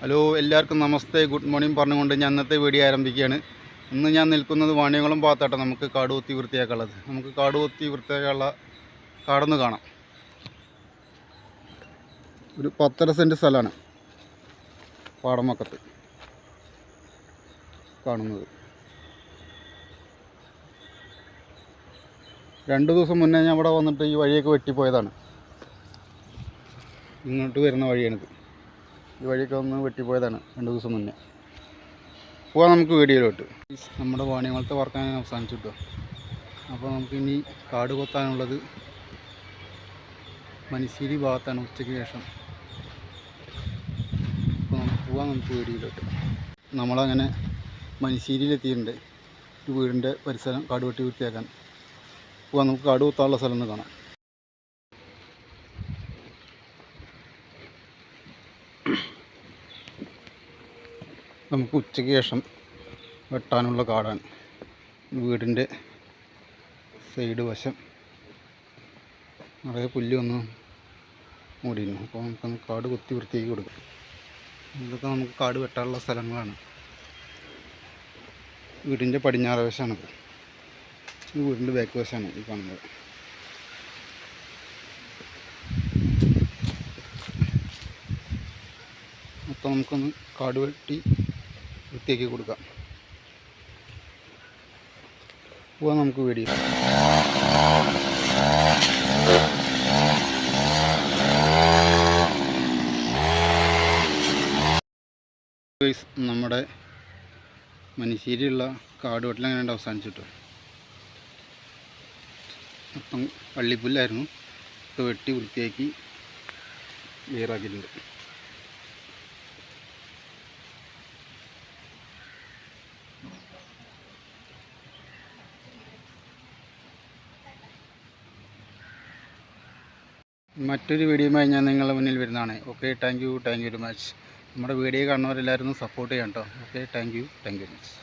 Hello എല്ലാവർക്കും നമസ്തേ. Good morning പറഞ്ഞുകൊണ്ട് ഞാൻ ഇന്നത്തെ വീഡിയോ ആരംഭിക്കുകയാണ്. ഇന്ന് ഞാൻ നിൽക്കുന്നത് വാണിയകുളം ഭാഗത്താട്ടെ. നമുക്ക് കാട് കൊത്തി വൃത്തിയാക്കാനുള്ളത്. നമുക്ക് കാട് കൊത്തി വൃത്തിയാക്കാനുള്ള കാടൊന്ന് കാണാം. ഒരു പത്തര സെന്റ് സ്ഥലമാണ് പാടമക്കത്ത് കാണുന്നത്. രണ്ട് ദിവസം മുന്നേ ഞാൻ ഇവിടെ വന്നിട്ട് ഈ വഴിയൊക്കെ വെട്ടിപ്പോയതാണ്. ഇങ്ങോട്ട് വരുന്ന വഴിയാണിത്. ഈ വഴിയൊക്കെ ഒന്ന് വെട്ടിപ്പോയതാണ് രണ്ട് ദിവസം മുന്നേ. പോവാം നമുക്ക് വീഡിയോയിലോട്ട്. നമ്മുടെ വാണിയങ്ങളത്തെ വർക്കാൻ അവസാനിച്ചു കിട്ടും. അപ്പോൾ നമുക്ക് ഇനി കാട് കൊത്താനുള്ളത് മനുശ്ശേരി ഭാഗത്താണ് ഉച്ചയ്ക്ക് ശേഷം. അപ്പോൾ നമുക്ക് പോവാം നമുക്ക് വീഡിയോയിലോട്ട്. നമ്മളങ്ങനെ മനുശ്ശേരിയിലെത്തിയിട്ടുണ്ട് ഒരു വീടിന്റെ പരിസരം കാട് വെട്ടി വൃത്തിയാക്കാൻ. പോവാം നമുക്ക് കാട് കൊത്താനുള്ള സ്ഥലം ഒന്ന് കാണാം. നമുക്ക് ഉച്ചയ്ക്ക് ശേഷം വെട്ടാനുള്ള കാടാണ്. വീടിന്റെ സൈഡ് വശം നിറയെ പുല്ല് വന്ന് മൂടിയിരുന്നു. അപ്പോൾ നമുക്കൊന്ന് കാട് കുത്തി വൃത്തിയാക്കി കൊടുക്കാം. ഇതൊക്കെ നമുക്ക് കാട് വെട്ടാനുള്ള സ്ഥലങ്ങളാണ്. വീടിന്റെ പടിഞ്ഞാറ് വശമാണിത്. ഈ വീടിന്റെ ബാക്ക് വശമാണ് ഈ കാണുന്നത്. അപ്പോൾ നമുക്കൊന്ന് കാട് വെട്ടി വൃത്തിയാക്കി കൊടുക്കാം. പോവാം നമുക്ക് വീഡിയോ. നമ്മുടെ മനുശ്ശേരിയുള്ള കാട് അങ്ങനെ ഉണ്ട് അവസാനിച്ചിട്ട്. അപ്പം പള്ളിപ്പുല്ലായിരുന്നു. വെട്ടി വൃത്തിയാക്കി ക്ലിയറാക്കിയിട്ടുണ്ട് മറ്റൊരു വീഡിയോയുമായി ഞാൻ നിങ്ങളുടെ മുന്നിൽ വരുന്നതാണ്. Okay thank you thank you very much നമ്മുടെ വീഡിയോ കാണുന്നവരെല്ലാവരും സപ്പോർട്ട് ചെയ്യാം കേട്ടോ okay thank you thank you very much